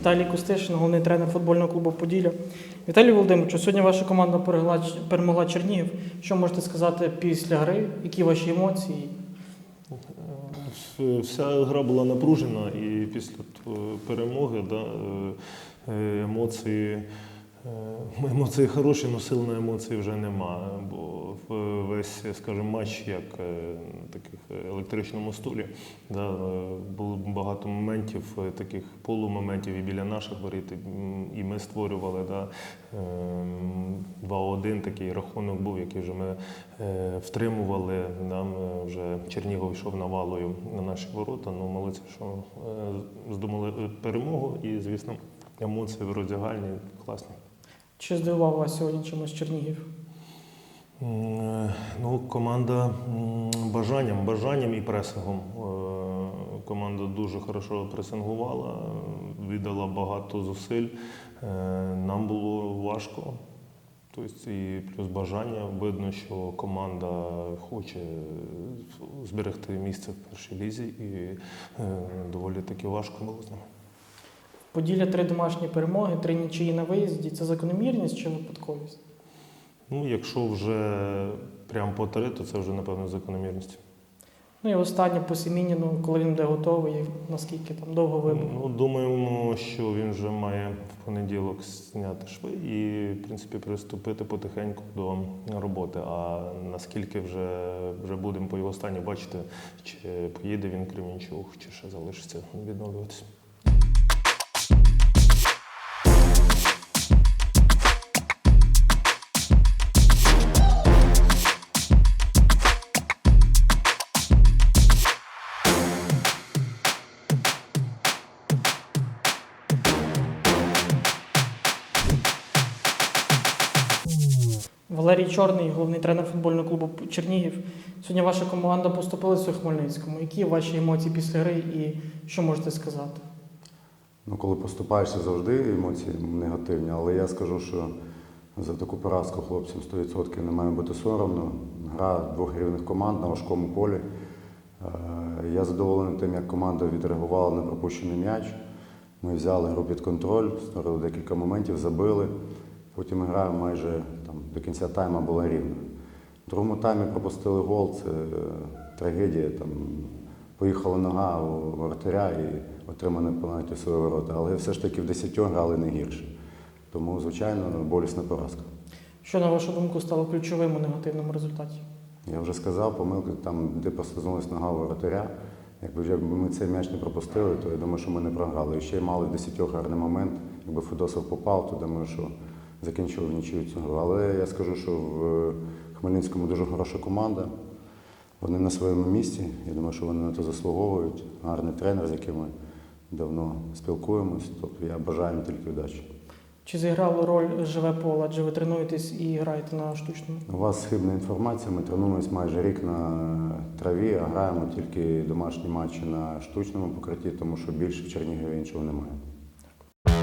Віталій Костишин, головний тренер футбольного клубу Поділля. Віталій Володимирович, сьогодні ваша команда перемогла, Чернігів. Що можете сказати після гри? Які ваші емоції? Е, Вся гра була напружена, і після перемоги да, е, е, емоції, емоції хороші, але сил на емоції вже нема. Бо весь, скажімо, матч як е, на таких електричному стулі. Да, е, було багато моментів, е, таких полумоментів і біля наших воріт, і, ми створювали. Да, ем, 2-1 такий рахунок був, який вже ми втримували. Нам вже Чернігов йшов навалою на наші ворота. Ну, молодці, що здумали перемогу і, звісно, емоції в роздягальні класні. Чи здивував вас сьогодні чимось Чернігів? Е, Ну, команда бажанням, бажанням і пресингом. Е, Команда дуже хорошо пресингувала, віддала багато зусиль. Е, Нам було важко. Тобто і плюс бажання. Видно, що команда хоче зберегти місце в першій лізі, і е, доволі таки важко було з ними. Поділля три домашні перемоги, три нічиї на виїзді. Це закономірність чи випадковість? Ну, якщо вже прямо по три, то це вже напевно закономірність. Ну і останнє по Семініну, коли він буде готовий, наскільки там довго вибув. Ну, думаємо, що він вже має в понеділок зняти шви і, в принципі, приступити потихеньку до роботи. А наскільки вже, вже будемо по його стані бачити, чи поїде він в Кремінчуг, чи ще залишиться відновлюватися. Валерій Чорний, головний тренер футбольного клубу Чернігів. Сьогодні ваша команда поступилася у Хмельницькому. Які ваші емоції після гри і що можете сказати? Ну, коли поступаєшся, завжди емоції негативні, але я скажу, що за таку поразку хлопцям 100% не має бути соромно. Гра двох рівних команд на важкому полі. Е, Я задоволений тим, як команда відреагувала на пропущений м'яч. Ми взяли гру під контроль, створили декілька моментів, забили. Потім гра майже там, до кінця тайму була рівна. В другому таймі пропустили гол, це е, трагедія. Там, поїхала нога у воротаря і отримане пенальті свої ворота. Але все ж таки в 10 грали не гірше. Тому, звичайно, болісна поразка. Що, на вашу думку, стало ключовим у негативному результаті? Я вже сказав, помилки там, де послизнулась нога у воротаря. Якби, ж- якби ми цей м'яч не пропустили, то я думаю, що ми не програли. І ще мали в 10 гарний момент. Якби Федосов попав, то думаю, що закінчили нічию гру. Але я скажу, що в Хмельницькому дуже хороша команда. Вони на своєму місці. Я думаю, що вони на це заслуговують. Гарний тренер, з яким ми давно спілкуємось. Тобто я бажаю їм тільки вдачі. Чи зіграло роль живе поле, адже ви тренуєтесь і граєте на штучному? У вас хибна інформація. Ми тренуємось майже рік на траві, а граємо тільки домашні матчі на штучному покритті, тому що більше в Чернігові іншого немає.